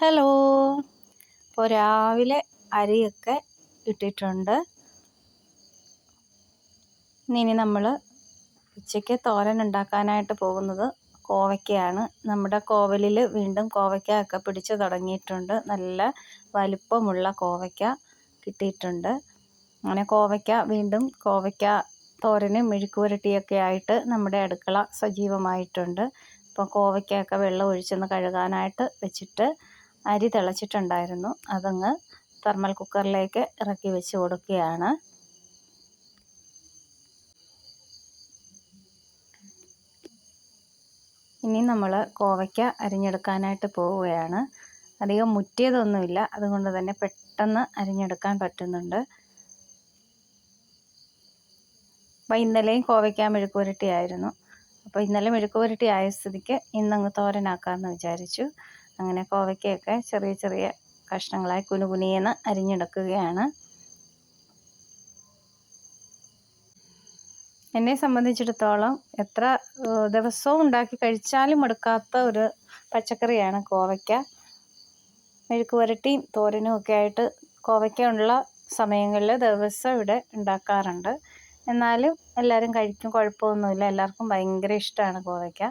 Hello. ഇപ്പോൾ രാവിലെ അരിയൊക്കെ ഇട്ടിട്ടുണ്ട്. ഇനി നമ്മൾ ഉച്ചയ്ക്ക് തോരൻ ഉണ്ടാക്കാനായിട്ട് പോകുന്നത് കോവയ്ക്കയാണ്. നമ്മുടെ കോവലിൽ വീണ്ടും കോവയ്ക്ക ഒക്കെ പിടിച്ച് തുടങ്ങിയിട്ടുണ്ട്. നല്ല വലിപ്പമുള്ള കോവയ്ക്ക കിട്ടിയിട്ടുണ്ട്. അങ്ങനെ കോവയ്ക്ക വീണ്ടും കോവയ്ക്ക തോരനും മെഴുക്കുപുരട്ടിയൊക്കെ ആയിട്ട് നമ്മുടെ അടുക്കള സജീവമായിട്ടുണ്ട്. ഇപ്പോൾ കോവയ്ക്കയൊക്കെ വെള്ളം ഒഴിച്ചൊന്ന് കഴുകാനായിട്ട് വെച്ചിട്ട് അരി തിളച്ചിട്ടുണ്ടായിരുന്നു. അതങ്ങ് തെർമൽ കുക്കറിലേക്ക് ഇറക്കി വെച്ച് കൊടുക്കുകയാണ്. ഇനി നമ്മൾ കോവയ്ക്ക അരിഞ്ഞെടുക്കാനായിട്ട് പോവുകയാണ്. അധികം മുറ്റിയതൊന്നുമില്ല. അതുകൊണ്ട് തന്നെ പെട്ടെന്ന് അരിഞ്ഞെടുക്കാൻ പറ്റുന്നുണ്ട്. അപ്പോൾ ഇന്നലെയും കോവയ്ക്ക മെഴുക്കുപുരട്ടിയായിരുന്നു. അപ്പോൾ ഇന്നലെ മെഴുക്കുപുരട്ടി ആയ സ്ഥിതിക്ക് ഇന്നങ്ങ് തോരനാക്കാമെന്ന് വിചാരിച്ചു. അങ്ങനെ കോവയ്ക്കയൊക്കെ ചെറിയ ചെറിയ കഷ്ണങ്ങളായി കുനുകുനിയെന്ന് അരിഞ്ഞെടുക്കുകയാണ്. എന്നെ സംബന്ധിച്ചിടത്തോളം എത്ര ദിവസവും ഉണ്ടാക്കി കഴിച്ചാലും എടുക്കാത്ത ഒരു പച്ചക്കറിയാണ് കോവയ്ക്ക. മെഴുക്ക് പുരട്ടിയും തോരനും ഒക്കെ ആയിട്ട് കോവയ്ക്ക ഉള്ള സമയങ്ങളിൽ ദിവസം ഇവിടെ ഉണ്ടാക്കാറുണ്ട്. എന്നാലും എല്ലാവരും കഴിക്കും കുഴപ്പമൊന്നുമില്ല. എല്ലാവർക്കും ഭയങ്കര ഇഷ്ടമാണ് കോവയ്ക്ക.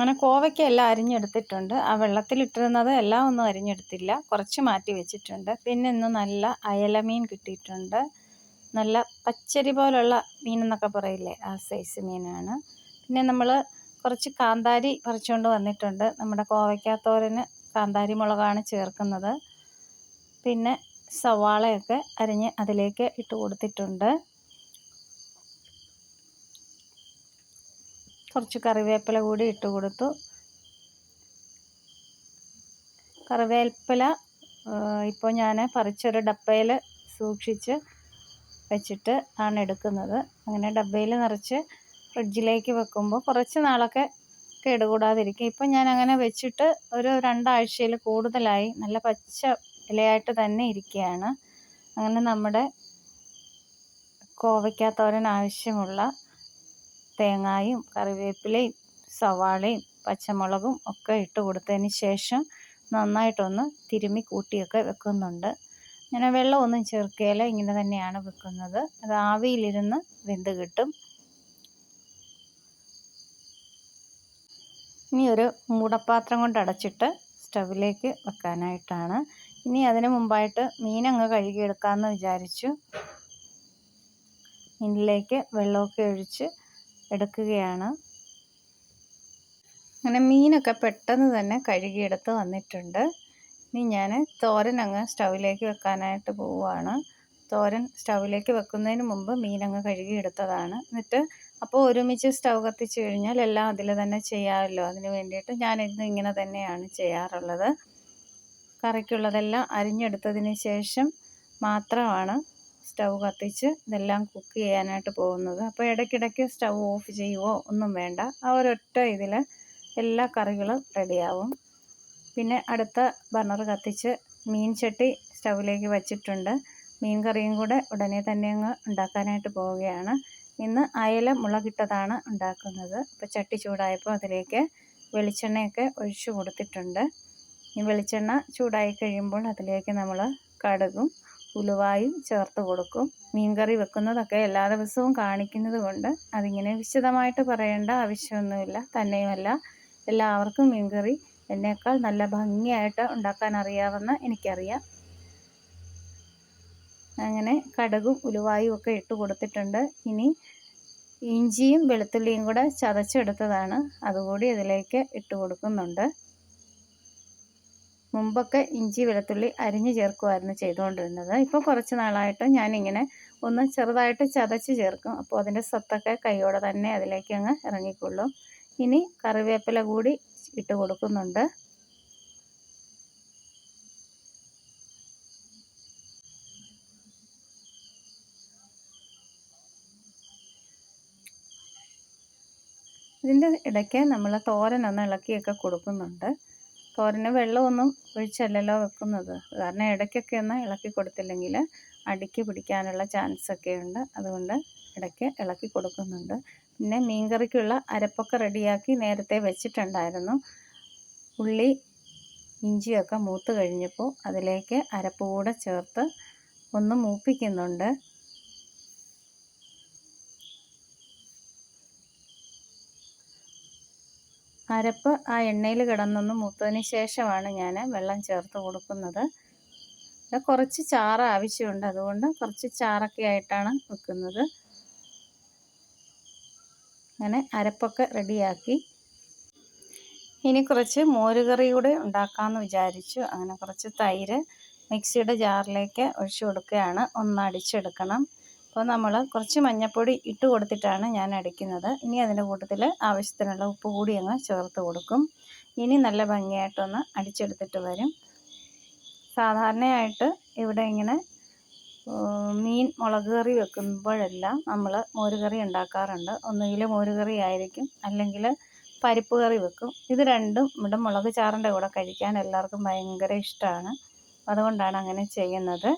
അങ്ങനെ കോവയ്ക്ക എല്ലാം അരിഞ്ഞെടുത്തിട്ടുണ്ട്. ആ വെള്ളത്തിലിട്ടിരുന്നത് എല്ലാം ഒന്നും അരിഞ്ഞെടുത്തില്ല. കുറച്ച് മാറ്റി വെച്ചിട്ടുണ്ട്. പിന്നെ ഇന്ന് നല്ല അയലമീൻ കിട്ടിയിട്ടുണ്ട്. നല്ല പച്ചരി പോലുള്ള മീനെന്നൊക്കെ പറയില്ലേ? ആ സൈസ് മീനാണ്. പിന്നെ നമ്മൾ കുറച്ച് കാന്താരി പറിച്ചുകൊണ്ട് വന്നിട്ടുണ്ട്. നമ്മുടെ കോവയ്ക്കാത്തോരന് കാന്താരി മുളകാണ് ചേർക്കുന്നത്. പിന്നെ സവാളയൊക്കെ അരിഞ്ഞ് അതിലേക്ക് ഇട്ട് കൊടുത്തിട്ടുണ്ട്. കുറച്ച് കറിവേപ്പില കൂടി ഇട്ട് കൊടുത്തു. കറിവേപ്പില ഇപ്പോൾ ഞാൻ പറിച്ചൊരു ഡപ്പയിൽ സൂക്ഷിച്ച് വെച്ചിട്ട് ആണ് എടുക്കുന്നത്. അങ്ങനെ ഡബയിൽ നിറച്ച് ഫ്രിഡ്ജിലേക്ക് വെക്കുമ്പോൾ കുറച്ച് നാളൊക്കെ കേടുകൂടാതിരിക്കും. ഇപ്പം ഞാൻ അങ്ങനെ വെച്ചിട്ട് ഒരു രണ്ടാഴ്ചയിൽ കൂടുതലായി നല്ല പച്ച ഇലയായിട്ട് തന്നെ ഇരിക്കുകയാണ് അങ്ങനെ നമ്മുടെ കോവയ്ക്കാത്തോരൻ ആവശ്യമുള്ള തേങ്ങായും കറിവേപ്പിലയും സവാളയും പച്ചമുളകും ഒക്കെ ഇട്ട് കൊടുത്തതിന് ശേഷം നന്നായിട്ടൊന്ന് തിരുമ്മി കൂട്ടിയൊക്കെ വെക്കുന്നുണ്ട്. ഇങ്ങനെ വെള്ളമൊന്നും ചേർക്കുകയില്ല ഇങ്ങനെ തന്നെയാണ് വെക്കുന്നത്. അത് ആവിയിലിരുന്ന് വെന്ത് കിട്ടും. ഇനി ഒരു മൂടപ്പാത്രം കൊണ്ട് അടച്ചിട്ട് സ്റ്റവിലേക്ക് വെക്കാനായിട്ടാണ്. ഇനി അതിന് മുമ്പായിട്ട് മീനങ്ങ് കഴുകിയെടുക്കാമെന്ന് വിചാരിച്ചു. മീനിലേക്ക് വെള്ളമൊക്കെ ഒഴിച്ച് എടുക്കുകയാണ്. അങ്ങനെ മീനൊക്കെ പെട്ടെന്ന് തന്നെ കഴുകിയെടുത്ത് വന്നിട്ടുണ്ട്. ഇനി ഞാൻ തോരൻ അങ്ങ് സ്റ്റൗവിലേക്ക് വെക്കാനായിട്ട് പോവുകയാണ് തോരൻ സ്റ്റൗവിലേക്ക് വെക്കുന്നതിന് മുമ്പ് മീനങ്ങ് കഴുകിയെടുത്തതാണ്. എന്നിട്ട് അപ്പോൾ ഒരുമിച്ച് സ്റ്റൗ കത്തിച്ച് കഴിഞ്ഞാൽ എല്ലാം അതിൽ തന്നെ ചെയ്യാമല്ലോ. അതിന് വേണ്ടിയിട്ട് ഞാനിന്ന് ഇങ്ങനെ തന്നെയാണ് ചെയ്യാറുള്ളത്. കറിക്കുള്ളതെല്ലാം അരിഞ്ഞെടുത്തതിന് ശേഷം മാത്രമാണ് സ്റ്റൗ കത്തിച്ച് ഇതെല്ലാം കുക്ക് ചെയ്യാനായിട്ട് പോകുന്നത്. അപ്പോൾ ഇടയ്ക്കിടയ്ക്ക് സ്റ്റൗ ഓഫ് ചെയ്യുവോ ഒന്നും വേണ്ട. ആ ഒരൊറ്റ ഇതിൽ എല്ലാ കറികളും റെഡിയാവും. പിന്നെ അടുത്ത ബർണർ കത്തിച്ച് മീൻ ചട്ടി സ്റ്റൗവിലേക്ക് വച്ചിട്ടുണ്ട്. മീൻ കറിയും കൂടെ ഉടനെ തന്നെ അങ്ങ് ഉണ്ടാക്കാനായിട്ട് പോവുകയാണ്. ഇന്ന് അയല മുളകിട്ടതാണ് ഉണ്ടാക്കുന്നത്. അപ്പോൾ ചട്ടി ചൂടായപ്പോൾ അതിലേക്ക് വെളിച്ചെണ്ണയൊക്കെ ഒഴിച്ചു കൊടുത്തിട്ടുണ്ട്. ഈ വെളിച്ചെണ്ണ ചൂടായി കഴിയുമ്പോൾ അതിലേക്ക് നമ്മൾ കടുകും ഉലുവായും ചേർത്ത് കൊടുക്കും. മീൻകറി വെക്കുന്നതൊക്കെ എല്ലാ ദിവസവും കാണിക്കുന്നത് കൊണ്ട് അതിങ്ങനെ വിശദമായിട്ട് പറയേണ്ട ആവശ്യമൊന്നുമില്ല. തന്നെയുമല്ല എല്ലാവർക്കും മീൻകറി എന്നേക്കാൾ നല്ല ഭംഗിയായിട്ട് ഉണ്ടാക്കാൻ അറിയാമെന്ന് എനിക്കറിയാം. അങ്ങനെ കടുകും ഉലുവായും ഒക്കെ ഇട്ട് കൊടുത്തിട്ടുണ്ട്. ഇനി ഇഞ്ചിയും വെളുത്തുള്ളിയും കൂടെ ചതച്ചെടുത്തതാണ്. അതുകൂടി ഇതിലേക്ക് ഇട്ട് കൊടുക്കുന്നുണ്ട്. മുമ്പൊക്കെ ഇഞ്ചി വെളുത്തുള്ളി അരിഞ്ഞു ചേർക്കുമായിരുന്നു ചെയ്തുകൊണ്ടിരുന്നത്. ഇപ്പോൾ കുറച്ച് നാളായിട്ട് ഞാനിങ്ങനെ ഒന്ന് ചെറുതായിട്ട് ചതച്ച് ചേർക്കും. അപ്പോൾ അതിന്റെ സത്തൊക്കെ കൈയോടെ തന്നെ അതിലേക്ക് അങ്ങ് ഇറങ്ങിക്കൊള്ളും. ഇനി കറിവേപ്പില കൂടി ഇട്ട് കൊടുക്കുന്നുണ്ട്. ഇതിന്റെ ഇടയ്ക്ക് നമ്മൾ തോരനൊന്ന് ഇളക്കിയൊക്കെ കൊടുക്കുന്നുണ്ട്. തോരന് വെള്ളമൊന്നും ഒഴിച്ചല്ലല്ലോ വെക്കുന്നത്. കാരണം ഇടയ്ക്കൊക്കെ ഒന്ന് ഇളക്കി കൊടുത്തില്ലെങ്കിൽ അടിക്ക് പിടിക്കാനുള്ള ചാൻസ് ഒക്കെ ഉണ്ട്. അതുകൊണ്ട് ഇടയ്ക്ക് ഇളക്കി കൊടുക്കുന്നുണ്ട്. പിന്നെ മീൻകറിക്കുള്ള അരപ്പൊക്കെ റെഡിയാക്കി നേരത്തെ വെച്ചിട്ടുണ്ടായിരുന്നു. ഉള്ളി ഇഞ്ചിയൊക്കെ മൂത്ത് കഴിഞ്ഞപ്പോൾ അതിലേക്ക് അരപ്പ് കൂടെ ചേർത്ത് ഒന്ന് മൂപ്പിക്കുന്നുണ്ട്. അരപ്പ് ആ എണ്ണയിൽ കിടന്നൊന്ന് മൂത്തതിന് ശേഷമാണ് ഞാൻ വെള്ളം ചേർത്ത് കൊടുക്കുന്നത്. കുറച്ച് ചാറ് ആവശ്യമുണ്ട്. അതുകൊണ്ട് കുറച്ച് ചാറൊക്കെ ആയിട്ടാണ് വെക്കുന്നത്. അങ്ങനെ അരപ്പൊക്കെ റെഡിയാക്കി. ഇനി കുറച്ച് മോരുകറി കൂടെ ഉണ്ടാക്കാമെന്ന് വിചാരിച്ചു. അങ്ങനെ കുറച്ച് തൈര് മിക്സിയുടെ ജാറിലേക്ക് ഒഴിച്ചു കൊടുക്കുകയാണ്. ഒന്ന് അടിച്ചെടുക്കണം. അപ്പോൾ നമ്മൾ കുറച്ച് മഞ്ഞൾപ്പൊടി ഇട്ട് കൊടുത്തിട്ടാണ് ഞാൻ അടിക്കുന്നത് ഇനി അതിന്റെ കൂട്ടത്തിൽ ആവശ്യത്തിനുള്ള ഉപ്പ് കൂടി അങ്ങ് ചേർത്ത് കൊടുക്കും. ഇനി നല്ല ഭംഗിയായിട്ടൊന്ന് അടിച്ചെടുത്തിട്ട് വരും. സാധാരണയായിട്ട് ഇവിടെ ഇങ്ങനെ മീൻ മുളക് കറി വെക്കുമ്പോഴെല്ലാം നമ്മൾ മോരുകറി ഉണ്ടാക്കാറുണ്ട്. ഒന്നുകിൽ മോരുകറി ആയിരിക്കും അല്ലെങ്കിൽ പരിപ്പ് കറി വെക്കും. ഇത് രണ്ടും ഇവിടെ മുളക് ചാറിന്റെ കൂടെ കഴിക്കാൻ എല്ലാവർക്കും ഭയങ്കര ഇഷ്ടമാണ്. അതുകൊണ്ടാണ് അങ്ങനെ ചെയ്യുന്നത്.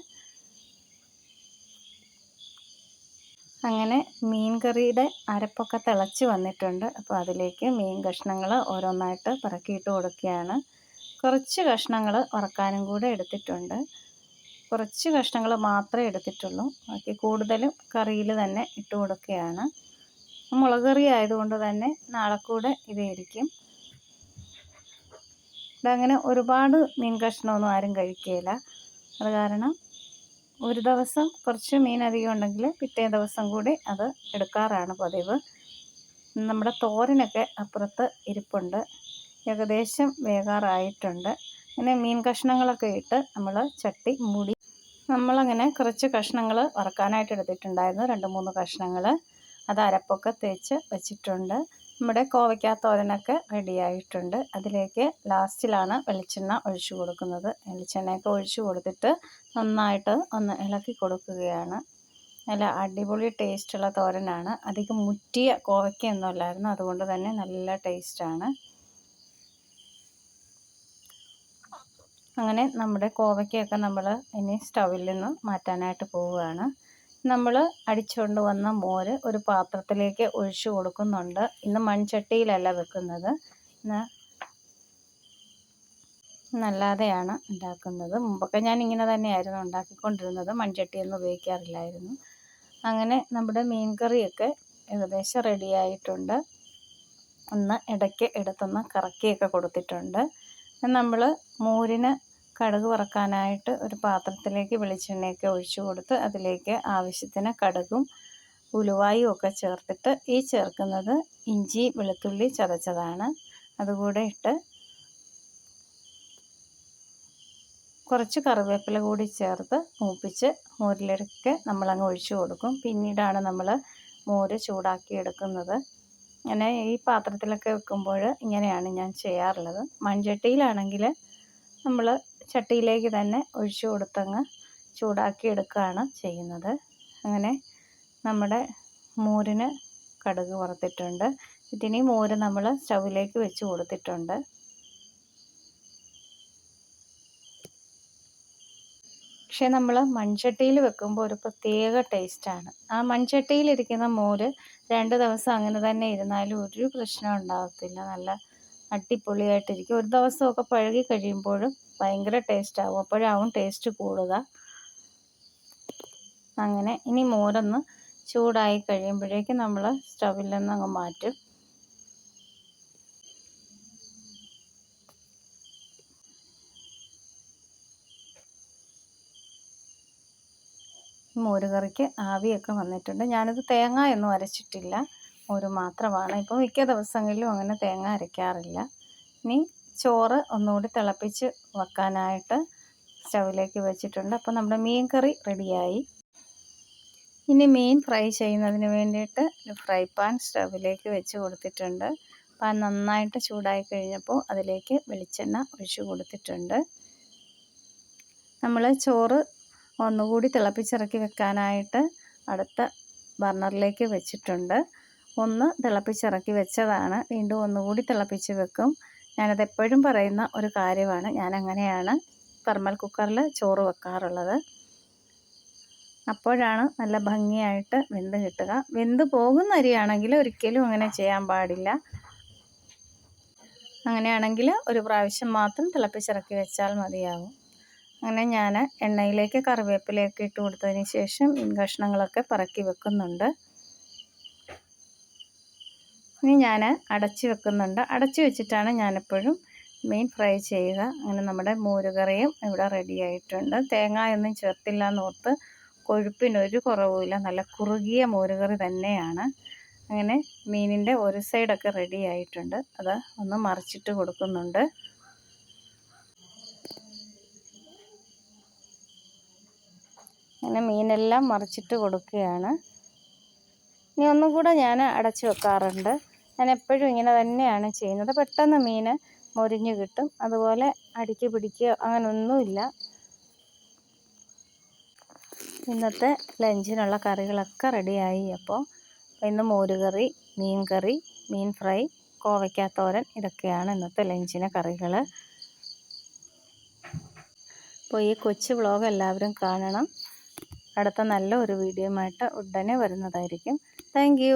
അങ്ങനെ മീൻ കറിയുടെ അരപ്പൊക്കെ തിളച്ച് വന്നിട്ടുണ്ട്. അപ്പോൾ അതിലേക്ക് മീൻ കഷ്ണങ്ങൾ ഓരോന്നായിട്ട് പറക്കിയിട്ട് കൊടുക്കുകയാണ്. കുറച്ച് കഷ്ണങ്ങൾ ഉറക്കാനും കൂടെ എടുത്തിട്ടുണ്ട്. കുറച്ച് കഷ്ണങ്ങൾ മാത്രമേ എടുത്തിട്ടുള്ളൂ. ബാക്കി കൂടുതലും കറിയിൽ തന്നെ ഇട്ട് കൊടുക്കുകയാണ്. മുളക് കറി ആയതുകൊണ്ട് തന്നെ നാളെ കൂടെ ഇതായിരിക്കും ഇതങ്ങനെ ഒരുപാട് മീൻ കഷ്ണമൊന്നും ആരും കഴിക്കുകയില്ല അത് കാരണം ഒരു ദിവസം കുറച്ച് മീൻ അധികം ഉണ്ടെങ്കിൽ പിറ്റേ ദിവസം കൂടി അത് എടുക്കാറാണ് പതിവ്. നമ്മുടെ തോരനൊക്കെ അപ്പുറത്ത് ഇരിപ്പുണ്ട്. ഏകദേശം വേകാറായിട്ടുണ്ട്. അങ്ങനെ മീൻ കഷ്ണങ്ങളൊക്കെ ഇട്ട് നമ്മൾ ചട്ടി മൂടി നമ്മളങ്ങനെ കുറച്ച് കഷ്ണങ്ങൾ വറക്കാനായിട്ട് എടുത്തിട്ടുണ്ടായിരുന്നു. രണ്ട് മൂന്ന് കഷ്ണങ്ങൾ. അത് അരപ്പൊക്കെ തേച്ച് വെച്ചിട്ടുണ്ട്. നമ്മുടെ കോവയ്ക്ക തോരനൊക്കെ റെഡി ആയിട്ടുണ്ട്. അതിലേക്ക് ലാസ്റ്റിലാണ് വെളിച്ചെണ്ണ ഒഴിച്ചു കൊടുക്കുന്നത്. വെളിച്ചെണ്ണയൊക്കെ ഒഴിച്ചു കൊടുത്തിട്ട് നന്നായിട്ട് ഒന്ന് ഇളക്കി കൊടുക്കുകയാണ്. നല്ല അടിപൊളി ടേസ്റ്റുള്ള തോരനാണ്. അധികം മുറ്റിയ കോവയ്ക്കൊന്നും അല്ലായിരുന്നു. അതുകൊണ്ട് തന്നെ നല്ല ടേസ്റ്റാണ് അങ്ങനെ നമ്മുടെ കോവയ്ക്കൊക്കെ നമ്മൾ ഇനി സ്റ്റൗവിൽ നിന്ന് മാറ്റാനായിട്ട് പോവുകയാണ്. നമ്മൾ അടിച്ചുകൊണ്ട് വന്ന മോര് ഒരു പാത്രത്തിലേക്ക് ഒഴിച്ചു കൊടുക്കുന്നുണ്ട്. ഇന്ന് മൺചട്ടിയിലല്ല വെക്കുന്നത്. നല്ലാതെയാണ് ഉണ്ടാക്കുന്നത്. മുമ്പൊക്കെ ഞാൻ ഇങ്ങനെ തന്നെയായിരുന്നു ഉണ്ടാക്കിക്കൊണ്ടിരുന്നത്. മൺചട്ടിയൊന്നും ഉപയോഗിക്കാറില്ലായിരുന്നു. അങ്ങനെ നമ്മുടെ മീൻ കറിയൊക്കെ ഏകദേശം റെഡിയായിട്ടുണ്ട്. ഒന്ന് ഇടയ്ക്ക് എടുത്തൊന്ന് കറക്കിയൊക്കെ കൊടുത്തിട്ടുണ്ട്. നമ്മൾ മോരിന് കടുക് വറക്കാനായിട്ട് ഒരു പാത്രത്തിലേക്ക് വെളിച്ചെണ്ണയൊക്കെ ഒഴിച്ചു കൊടുത്ത് അതിലേക്ക് ആവശ്യത്തിന് കടുകും ഉലുവായും ഒക്കെ ചേർത്തിട്ട് ഈ ചേർക്കുന്നത് ഇഞ്ചി വെളുത്തുള്ളി ചതച്ചതാണ്. അതുകൂടെ ഇട്ട് കുറച്ച് കറിവേപ്പില കൂടി ചേർത്ത് മൂപ്പിച്ച് മോരിലേക്ക് നമ്മളങ്ങ് ഒഴിച്ചു കൊടുക്കും. പിന്നീടാണ് നമ്മൾ മോര് ചൂടാക്കി എടുക്കുന്നത് അങ്ങനെ ഈ പാത്രത്തിലൊക്കെ വെക്കുമ്പോൾ ഇങ്ങനെയാണ് ഞാൻ ചെയ്യാറുള്ളത്. മൺചട്ടിയിലാണെങ്കിൽ നമ്മൾ ചട്ടിയിലേക്ക് തന്നെ ഒഴിച്ചു കൊടുത്തങ്ങ് ചൂടാക്കി എടുക്കുകയാണ് ചെയ്യുന്നത്. അങ്ങനെ നമ്മുടെ മോരിന് കടുക് വറുത്തിട്ടുണ്ട്. ഇതിനി മോര് നമ്മൾ സ്റ്റൗവിലേക്ക് വെച്ച് കൊടുത്തിട്ടുണ്ട്. പക്ഷേ നമ്മൾ മൺചട്ടിയിൽ വെക്കുമ്പോൾ ഒരു പ്രത്യേക ടേസ്റ്റാണ് ആ മൺചട്ടിയിലിരിക്കുന്ന മോര് രണ്ട് ദിവസം അങ്ങനെ തന്നെ ഇരുന്നാലും ഒരു പ്രശ്നം ഉണ്ടാകത്തില്ല നല്ല അടിപൊളിയായിട്ടിരിക്കും. ഒരു ദിവസമൊക്കെ പഴകി കഴിയുമ്പോഴും ഭയങ്കര ടേസ്റ്റാവും അപ്പോഴാവും ടേസ്റ്റ് കൂടുക. അങ്ങനെ ഇനി മോരൊന്ന് ചൂടായി കഴിയുമ്പോഴേക്കും നമ്മൾ സ്റ്റവിൽ നിന്ന് അങ്ങ് മാറ്റും. മോരുകറിക്ക് ആവിയൊക്കെ വന്നിട്ടുണ്ട്. ഞാനത് തേങ്ങ ഒന്നും അരച്ചിട്ടില്ല. മോര് മാത്രമാണ്. ഇപ്പോൾ മിക്ക ദിവസങ്ങളിലും അങ്ങനെ തേങ്ങ അരയ്ക്കാറില്ല ഇനി ചോറ് ഒന്നുകൂടി തിളപ്പിച്ച് വെക്കാനായിട്ട് സ്റ്റൗവിലേക്ക് വെച്ചിട്ടുണ്ട്. അപ്പോൾ നമ്മുടെ മീൻ കറി റെഡിയായി. ഇനി മീൻ ഫ്രൈ ചെയ്യുന്നതിന് വേണ്ടിയിട്ട് ഒരു ഫ്രൈ പാൻ സ്റ്റൗവിലേക്ക് വെച്ച് കൊടുത്തിട്ടുണ്ട്. പാൻ നന്നായിട്ട് ചൂടായി കഴിഞ്ഞപ്പോൾ അതിലേക്ക് വെളിച്ചെണ്ണ ഒഴിച്ചു കൊടുത്തിട്ടുണ്ട്. നമ്മൾ ചോറ് ഒന്നുകൂടി തിളപ്പിച്ചിറക്കി വെക്കാനായിട്ട് അടുത്ത ബർണറിലേക്ക് വെച്ചിട്ടുണ്ട്. ഒന്ന് തിളപ്പിച്ചിറക്കി വെച്ചതാണ്. വീണ്ടും ഒന്നുകൂടി തിളപ്പിച്ച് വെക്കും. ഞാനത് എപ്പോഴും പറയുന്ന ഒരു കാര്യമാണ്. ഞാൻ അങ്ങനെയാണ് തെർമൽ കുക്കറിൽ ചോറ് വെക്കാറുള്ളത്. അപ്പോഴാണ് നല്ല ഭംഗിയായിട്ട് വെന്ത് കിട്ടുക. വെന്ത് പോകുന്ന അരിയാണെങ്കിൽ ഒരിക്കലും അങ്ങനെ ചെയ്യാൻ പാടില്ല. അങ്ങനെയാണെങ്കിൽ ഒരു പ്രാവശ്യം മാത്രം തിളപ്പിച്ചിറക്കി വെച്ചാൽ മതിയാകും അങ്ങനെ ഞാൻ എണ്ണയിലേക്ക് കറിവേപ്പിലയൊക്കെ ഇട്ട് കൊടുത്തതിന് ശേഷം മീൻ കഷ്ണങ്ങളൊക്കെ പറക്കി വെക്കുന്നുണ്ട്. ഇനി ഞാൻ അടച്ച് വെക്കുന്നുണ്ട്. അടച്ച് വെച്ചിട്ടാണ് ഞാനെപ്പോഴും മീൻ ഫ്രൈ ചെയ്യുക. അങ്ങനെ നമ്മുടെ മോരുകറിയും ഇവിടെ റെഡി ആയിട്ടുണ്ട്. തേങ്ങയൊന്നും ചേർത്തില്ല എന്നോർത്ത് കൊഴുപ്പിനൊരു കുറവുമില്ല. നല്ല കുറുകിയ മോരുകറി തന്നെയാണ്. അങ്ങനെ മീനിന്റെ ഒരു സൈഡൊക്കെ റെഡി ആയിട്ടുണ്ട്. അത് ഒന്ന് മറിച്ചിട്ട് കൊടുക്കുന്നുണ്ട്. അങ്ങനെ മീനെല്ലാം മറിച്ചിട്ട് കൊടുക്കുകയാണ്. ഇനി ഒന്നും കൂടെ ഞാൻ അടച്ചു വെക്കാറുണ്ട്. ഞാൻ എപ്പോഴും ഇങ്ങനെ തന്നെയാണ് ചെയ്യുന്നത്. പെട്ടെന്ന് മീൻ മൊരിഞ്ഞ് കിട്ടും. അതുപോലെ അടിക്ക് പിടിക്കുകയോ അങ്ങനൊന്നുമില്ല. ഇന്നത്തെ ലഞ്ചിനുള്ള കറികളൊക്കെ റെഡിയായി. അപ്പോൾ ഇന്ന് മോരുകറി മീൻ കറി മീൻ ഫ്രൈ കോവയ്ക്കാത്തോരൻ ഇതൊക്കെയാണ് ഇന്നത്തെ ലഞ്ചിന് കറികൾ അപ്പോൾ ഈ കൊച്ചു വ്ളോഗ് എല്ലാവരും കാണണം. അടുത്ത നല്ല ഒരു വീഡിയോയുമായിട്ട് ഉടനെ വരുന്നതായിരിക്കും. താങ്ക്